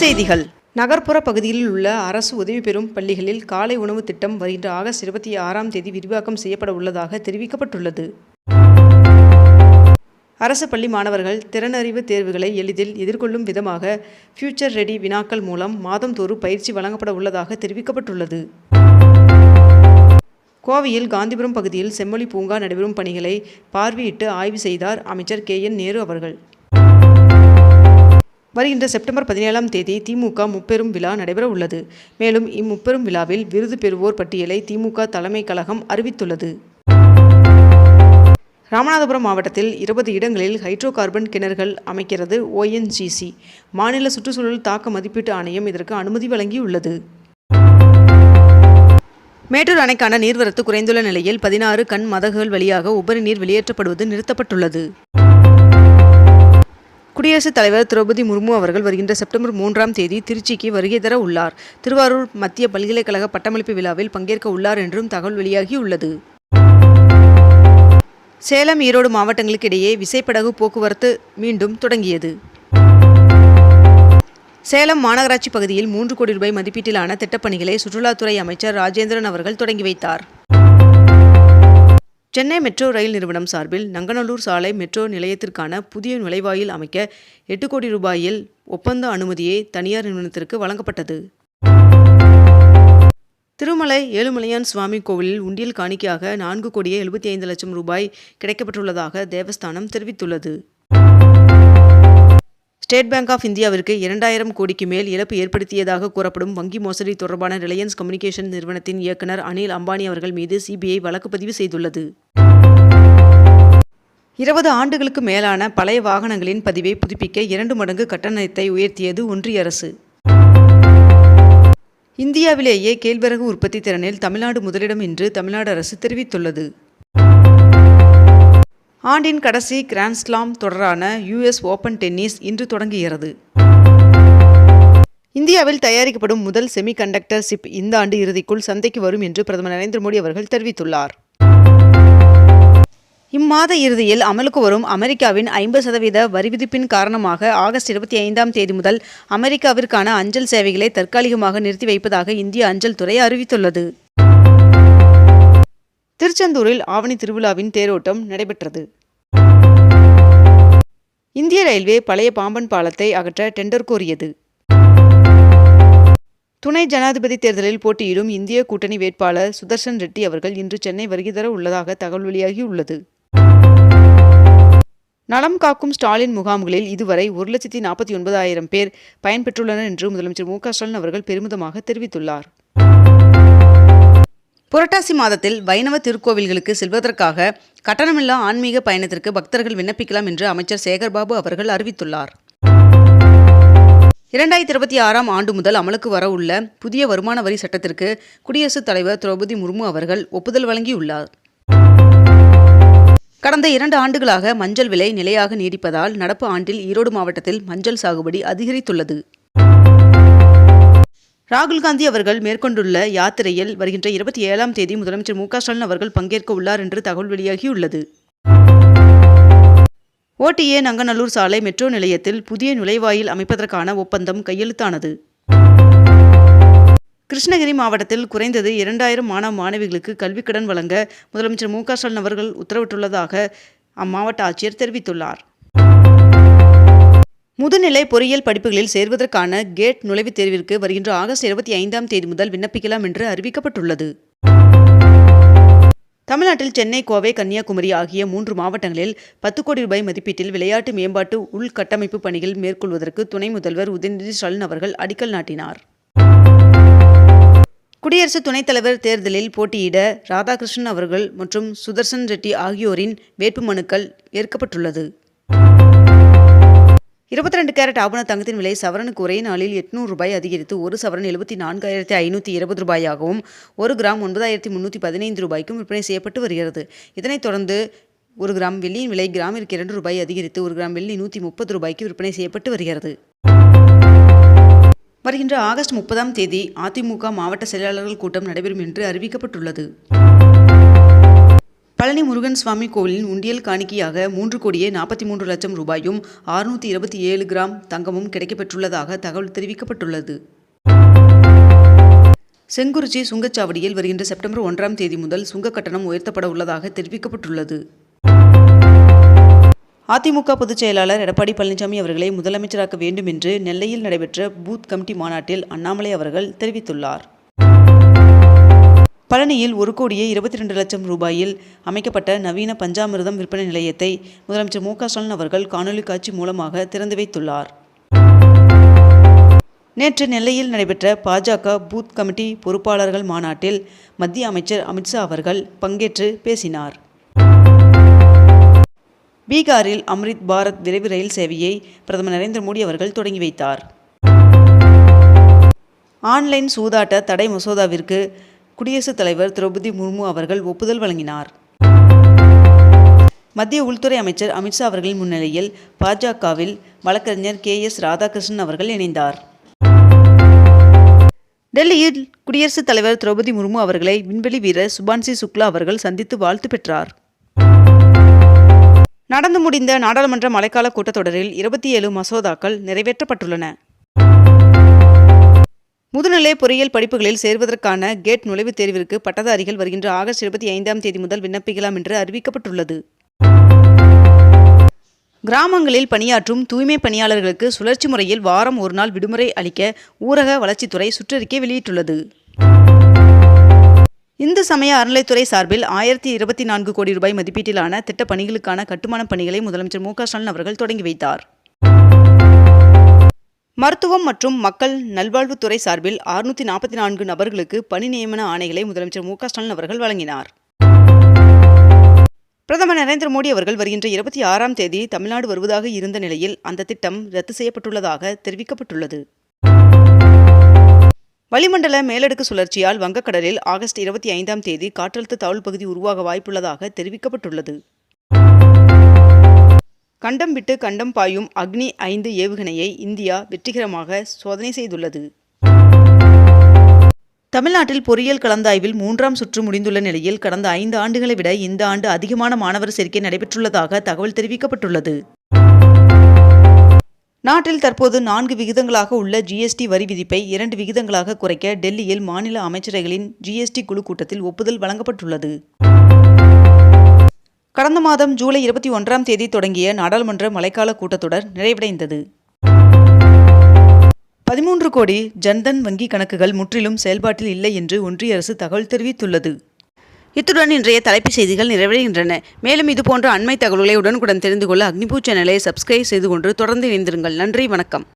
செய்திகள். நகர்ப்புற பகுதியில் உள்ள அரசு உதவி பெறும் பள்ளிகளில் காலை உணவு திட்டம் வருகின்ற ஆகஸ்ட் இருபத்தி ஆறாம் தேதி விரிவாக்கம் செய்யப்பட உள்ளதாக தெரிவிக்கப்பட்டுள்ளது. அரசு பள்ளி மாணவர்கள் திறனறிவு தேர்வுகளை எளிதில் எதிர்கொள்ளும் விதமாக ஃபியூச்சர் ரெடி வினாக்கள் மூலம் மாதந்தோறும் பயிற்சி வழங்கப்பட உள்ளதாக தெரிவிக்கப்பட்டுள்ளது. கோவையில் காந்திபுரம் பகுதியில் செம்மொழி பூங்கா நடைபெறும் பணிகளை பார்வையிட்டு ஆய்வு செய்தார் அமைச்சர் கே என் நேரு அவர்கள். வருகின்ற செப்டம்பர் பதினேழாம் தேதி திமுக முப்பெரும் விழா நடைபெற உள்ளது. மேலும் இம்முப்பெரும் விழாவில் விருது பெறுவோர் பட்டியலை திமுக தலைமை கழகம் அறிவித்துள்ளது. ராமநாதபுரம் மாவட்டத்தில் இருபது இடங்களில் ஹைட்ரோ கார்பன் கிணறுகள் அமைக்கிறது ஓஎன்ஜிசி. மாநில சுற்றுச்சூழல் தாக்க மதிப்பீட்டு ஆணையம் இதற்கு அனுமதி வழங்கியுள்ளது. மேட்டூர் அணைக்கான நீர்வரத்து குறைந்துள்ள நிலையில் பதினாறு கண் மதகுகள் வழியாக உபரி நீர் வெளியேற்றப்படுவது நிறுத்தப்பட்டுள்ளது. குடியரசுத் தலைவர் திரௌபதி முர்மு அவர்கள் வருகின்ற செப்டம்பர் மூன்றாம் தேதி திருச்சிக்கு வருகை தர உள்ளார். திருவாரூர் மத்திய பல்கலைக்கழக பட்டமளிப்பு விழாவில் பங்கேற்க உள்ளார் என்றும் தகவல் வெளியாகியுள்ளது. சேலம் ஈரோடு மாவட்டங்களுக்கு இடையே விசைப்படகு போக்குவரத்து மீண்டும் தொடங்கியது. சேலம் மாநகராட்சி பகுதியில் மூன்று கோடி ரூபாய் மதிப்பீட்டிலான திட்டப்பணிகளை சுற்றுலாத்துறை அமைச்சர் ராஜேந்திரன் அவர்கள் தொடங்கி வைத்தார். சென்னை மெட்ரோ ரயில் நிறுவனம் சார்பில் நங்கநல்லூர் சாலை மெட்ரோ நிலையத்திற்கான புதிய நுழைவாயில் அமைக்க எட்டு கோடி ரூபாயில் ஒப்பந்த அனுமதியை தனியார் நிறுவனத்திற்கு வழங்கப்பட்டது. திருமலை ஏழுமலையான் சுவாமி கோவிலில் உண்டியல் காணிக்கையாக நான்கு கோடியே எழுபத்தி ஐந்து லட்சம் ரூபாய் கிடைக்கப்பட்டுள்ளதாக தேவஸ்தானம் தெரிவித்துள்ளது. ஸ்டேட் பேங்க் ஆஃப் இந்தியாவிற்கு இரண்டாயிரம் கோடிக்கு மேல் இழப்பு ஏற்படுத்தியதாக கூறப்படும் வங்கி மோசடி தொடர்பான ரிலையன்ஸ் கம்யூனிகேஷன் நிறுவனத்தின் இயக்குனர் அனில் அம்பானி அவர்கள் மீது சிபிஐ வழக்கு பதிவு செய்துள்ளது. இருபது ஆண்டுகளுக்கு மேலான பழைய வாகனங்களின் பதிவை புதுப்பிக்க இரண்டு மடங்கு கட்டணத்தை உயர்த்தியது ஒன்றிய அரசு. இந்தியாவிலேயே கேழ்வரகு உற்பத்தி திறனில் தமிழ்நாடு முதலிடம் என்று தமிழ்நாடு அரசு தெரிவித்துள்ளது. ஆண்டின் கடைசி கிராண்ட்ஸ்லாம் தொடரான யுஎஸ் ஓபன் டென்னிஸ் இன்று தொடங்குகிறது. இந்தியாவில் தயாரிக்கப்படும் முதல் செமிகண்டக்டர் சிப் இந்த ஆண்டு இறுதிக்குள் சந்தைக்கு வரும் என்று பிரதமர் நரேந்திர மோடி அவர்கள் தெரிவித்துள்ளார். இம்மாத இறுதியில் அமலுக்கு வரும் அமெரிக்காவின் ஐம்பது சதவீத வரிவிதிப்பின் காரணமாக ஆகஸ்ட் இருபத்தி ஐந்தாம் தேதி முதல் அமெரிக்காவிற்கான அஞ்சல் சேவைகளை தற்காலிகமாக நிறுத்தி வைப்பதாக இந்திய அஞ்சல் துறை அறிவித்துள்ளது. திருச்செந்தூரில் ஆவணி திருவிழாவின் தேரோட்டம் நடைபெற்றது. ரயில்வே பழைய பாம்பன் பாலத்தை அகற்ற டெண்டர் கோரியது. துணை ஜனாதிபதி தேர்தலில் போட்டியிடும் இந்திய கூட்டணி வேட்பாளர் சுதர்ஷன் ரெட்டி அவர்கள் இன்று சென்னை வருகை தர உள்ளதாக தகவல் வெளியாகியுள்ளது நலம் காக்கும் ஸ்டாலின் முகாம்களில் இதுவரை ஒரு லட்சத்தி நாற்பத்தி ஒன்பதாயிரம் பேர் பயன்பெற்றுள்ளனர் என்று முதலமைச்சர் மு க ஸ்டாலின் அவர்கள் பெருமிதமாக தெரிவித்துள்ளார். புரட்டாசி மாதத்தில் வைணவ திருக்கோவில்களுக்கு செல்வதற்காக கட்டணமில்லா ஆன்மீக பயணத்திற்கு பக்தர்கள் விண்ணப்பிக்கலாம் என்று அமைச்சர் சேகர்பாபு அவர்கள் அறிவித்துள்ளார். இரண்டாயிரத்தி இருபத்தி ஆறாம் ஆண்டு முதல் அமலுக்கு வர உள்ள புதிய வருமான வரி சட்டத்திற்கு குடியரசுத் தலைவர் திரௌபதி முர்மு அவர்கள் ஒப்புதல் வழங்கியுள்ளார். கடந்த இரண்டு ஆண்டுகளாக மஞ்சள் விலை நிலையாக நீடிப்பதால் நடப்பு ஆண்டில் ஈரோடு மாவட்டத்தில் மஞ்சள் சாகுபடி அதிகரித்துள்ளது. ராகுல் காந்தி அவர்கள் மேற்கொண்டுள்ள யாத்திரையில் வருகின்ற இருபத்தி ஏழாம் தேதி முதலமைச்சர் மு ஸ்டாலின் அவர்கள் பங்கேற்க உள்ளார் என்று தகவல் வெளியாகியுள்ளது. ஓடிஏ நங்கநல்லூர் சாலை மெட்ரோ நிலையத்தில் புதிய நுழைவாயில் அமைப்பதற்கான ஒப்பந்தம் கையெழுத்தானது. கிருஷ்ணகிரி மாவட்டத்தில் குறைந்தது இரண்டாயிரம் மாணவ மாணவிகளுக்கு கல்விக்கடன் வழங்க முதலமைச்சர் மு க ஸ்டாலின் அவர்கள் உத்தரவிட்டுள்ளதாக அம்மாவட்ட ஆட்சியர் தெரிவித்துள்ளார். முதுநிலை பொறியியல் படிப்புகளில் சேர்வதற்கான கேட் நுழைவுத் தேர்விற்கு வருகின்ற ஆகஸ்ட் இருபத்தி ஐந்தாம் தேதி முதல் விண்ணப்பிக்கலாம் என்று அறிவிக்கப்பட்டுள்ளது. தமிழ்நாட்டில் சென்னை கோவை கன்னியாகுமரி ஆகிய மூன்று மாவட்டங்களில் பத்து கோடி ரூபாய் மதிப்பீட்டில் விளையாட்டு மேம்பாட்டு உள்கட்டமைப்பு பணிகள் மேற்கொள்வதற்கு துணை முதல்வர் உதயநிதி ஸ்டாலின் அவர்கள் அடிக்கல் நாட்டினார். குடியரசு துணைத் தலைவர் தேர்தலில் போட்டியிட ராதாகிருஷ்ணன் அவர்கள் மற்றும் சுதர்சன் ரெட்டி ஆகியோரின் வேட்புமனுக்கள் ஏற்கப்பட்டுள்ளது. இருபத்தி ரெண்டு கேரட் ஆபண தங்கத்தின் விலை சவரனுக்கு ஒரே நாளில் எட்நூறு ரூபாய் அதிகரித்து ஒரு சவரன் எழுபத்தி நான்காயிரத்தி ஐநூற்றி இருபது ரூபாயாகவும் ஒரு கிராம் ஒன்பதாயிரத்தி முந்நூற்றி பதினைந்து ரூபாய்க்கும் விற்பனை செய்யப்பட்டு வருகிறது. இதனைத் தொடர்ந்து ஒரு கிராம் வெள்ளியின் விலை கிராமிற்கு இரண்டு ரூபாய் அதிகரித்து ஒரு கிராம் வெள்ளி நூற்றி முப்பது ரூபாய்க்கு விற்பனை செய்யப்பட்டு வருகிறது. வருகின்ற ஆகஸ்ட் முப்பதாம் தேதி அதிமுக மாவட்ட செயலாளர்கள் கூட்டம் நடைபெறும் என்று அறிவிக்கப்பட்டுள்ளது. பழனி முருகன் சுவாமி கோவிலின் உண்டியல் காணிக்கையாக மூன்று கோடியே நாற்பத்தி மூன்று லட்சம் ரூபாயும் அறுநூற்றி இருபத்தி ஏழு கிராம் தங்கமும் கிடைக்கப்பெற்றுள்ளதாக தகவல் தெரிவிக்கப்பட்டுள்ளது. செங்குறிச்சி சுங்கச்சாவடியில் வருகின்ற செப்டம்பர் ஒன்றாம் தேதி முதல் சுங்க கட்டணம் உயர்த்தப்பட உள்ளதாக தெரிவிக்கப்பட்டுள்ளது. அதிமுக பொதுச் செயலாளர் எடப்பாடி பழனிசாமி அவர்களை முதலமைச்சராக்க வேண்டும் என்று நெல்லையில் நடைபெற்ற பூத் கமிட்டி மாநாட்டில் அண்ணாமலை அவர்கள் தெரிவித்துள்ளார். பழனியில் ஒரு கோடியே இருபத்தி ரெண்டு லட்சம் ரூபாயில் அமைக்கப்பட்ட நவீன பஞ்சாமிர்தம் விற்பனை நிலையத்தை முதலமைச்சர் மு க ஸ்டாலின் அவர்கள் காணொலி காட்சி மூலமாக திறந்து வைத்துள்ளார். நேற்று நெல்லையில் நடைபெற்ற பாஜக பூத் கமிட்டி பொறுப்பாளர்கள் மாநாட்டில் மத்திய அமைச்சர் அமித்ஷா அவர்கள் பங்கேற்று பேசினார். பீகாரில் அம்ரித் பாரத் விரைவு ரயில் சேவையை பிரதமர் நரேந்திர மோடி அவர்கள் தொடங்கி வைத்தார். ஆன்லைன் சூதாட்ட தடை மசோதாவிற்கு குடியரசுத் தலைவர் திரௌபதி முர்மு அவர்கள் ஒப்புதல் வழங்கினார். மத்திய உள்துறை அமைச்சர் அமித்ஷா அவர்களின் முன்னிலையில் பாஜகவில் வழக்கறிஞர் கே எஸ் ராதாகிருஷ்ணன் அவர்கள் இணைந்தார். டெல்லியில் குடியரசுத் தலைவர் திரௌபதி முர்மு அவர்களை விண்வெளி வீரர் சுபான்சி சுக்லா அவர்கள் சந்தித்து வாழ்த்து பெற்றார். நடந்து முடிந்த நாடாளுமன்ற மழைக்கால கூட்டத்தொடரில் இருபத்தி ஏழு மசோதாக்கள் நிறைவேற்றப்பட்டுள்ளன. முதுநிலை பொறியியல் படிப்புகளில் சேர்வதற்கான கேட் நுழைவுத் தேர்விற்கு பட்டதாரிகள் வருகின்ற ஆகஸ்ட் இருபத்தி ஐந்தாம் தேதி முதல் விண்ணப்பிக்கலாம் என்று அறிவிக்கப்பட்டுள்ளது. கிராமங்களில் பணியாற்றும் தூய்மை பணியாளர்களுக்கு சுழற்சி முறையில் வாரம் ஒரு நாள் விடுமுறை அளிக்க ஊரக வளர்ச்சித்துறை சுற்றறிக்கை வெளியிட்டுள்ளது. இந்து சமய அறநிலைத்துறை சார்பில் ஆயிரத்தி இருபத்தி நான்கு கோடி ரூபாய் மதிப்பீட்டிலான திட்டப்பணிகளுக்கான கட்டுமானப் பணிகளை முதலமைச்சர் மு க ஸ்டாலின் அவர்கள் தொடங்கி வைத்தார். மருத்துவம் மற்றும் மக்கள் நல்வாழ்வுத்துறை சார்பில் அறுநூற்றி நாற்பத்தி நான்கு நபர்களுக்கு பணி நியமன ஆணைகளை முதலமைச்சர் மு ஸ்டாலின் அவர்கள் வழங்கினார். பிரதமர் நரேந்திர மோடி அவர்கள் வருகின்ற இருபத்தி ஆறாம் தேதி தமிழ்நாடு வருவதாக இருந்த நிலையில் அந்த திட்டம் ரத்து செய்யப்பட்டுள்ளதாக தெரிவிக்கப்பட்டுள்ளது. வளிமண்டல மேலடுக்கு சுழற்சியால் வங்கக்கடலில் ஆகஸ்ட் இருபத்தி ஐந்தாம் தேதி காற்றழுத்த தாழ்வு பகுதி உருவாக வாய்ப்புள்ளதாக தெரிவிக்கப்பட்டுள்ளது. கண்டம் விட்டு கண்டம் பாயும் அக்னி ஐந்து ஏவுகணையை இந்தியா வெற்றிகரமாக சோதனை செய்துள்ளது. தமிழ்நாட்டில் பொறியியல் கலந்தாய்வில் மூன்றாம் சுற்று முடிந்துள்ள நிலையில் கடந்த ஐந்து ஆண்டுகளை விட இந்த ஆண்டு அதிகமான மாணவர் சேர்க்கை நடைபெற்றுள்ளதாக தகவல் தெரிவிக்கப்பட்டுள்ளது. நாட்டில் தற்போது நான்கு விகிதங்களாக உள்ள ஜிஎஸ்டி வரி விதிப்பை இரண்டு விகிதங்களாக குறைக்க டெல்லியில் மாநில அமைச்சரவைகளின் ஜிஎஸ்டி குழு கூட்டத்தில் ஒப்புதல் வழங்கப்பட்டுள்ளது. கடந்த மாதம் ஜூலை இருபத்தி ஒன்றாம் தேதி தொடங்கிய நாடாளுமன்ற மழைக்கால கூட்டத்தொடர் நிறைவடைந்தது. பதிமூன்று கோடி ஜன்தன் வங்கி கணக்குகள் முற்றிலும் செயல்பாட்டில் இல்லை என்று ஒன்றிய அரசு தகவல் தெரிவித்துள்ளது. இத்துடன் இன்றைய தலைப்புச் செய்திகள் நிறைவடைகின்றன. மேலும் இதுபோன்ற அண்மை தகவல்களை உடனுக்குடன் தெரிந்து கொள்ள அக்னிபூ சேனலை சப்ஸ்கிரைப் செய்து கொண்டு தொடர்ந்து இணைந்திருங்கள். நன்றி வணக்கம்.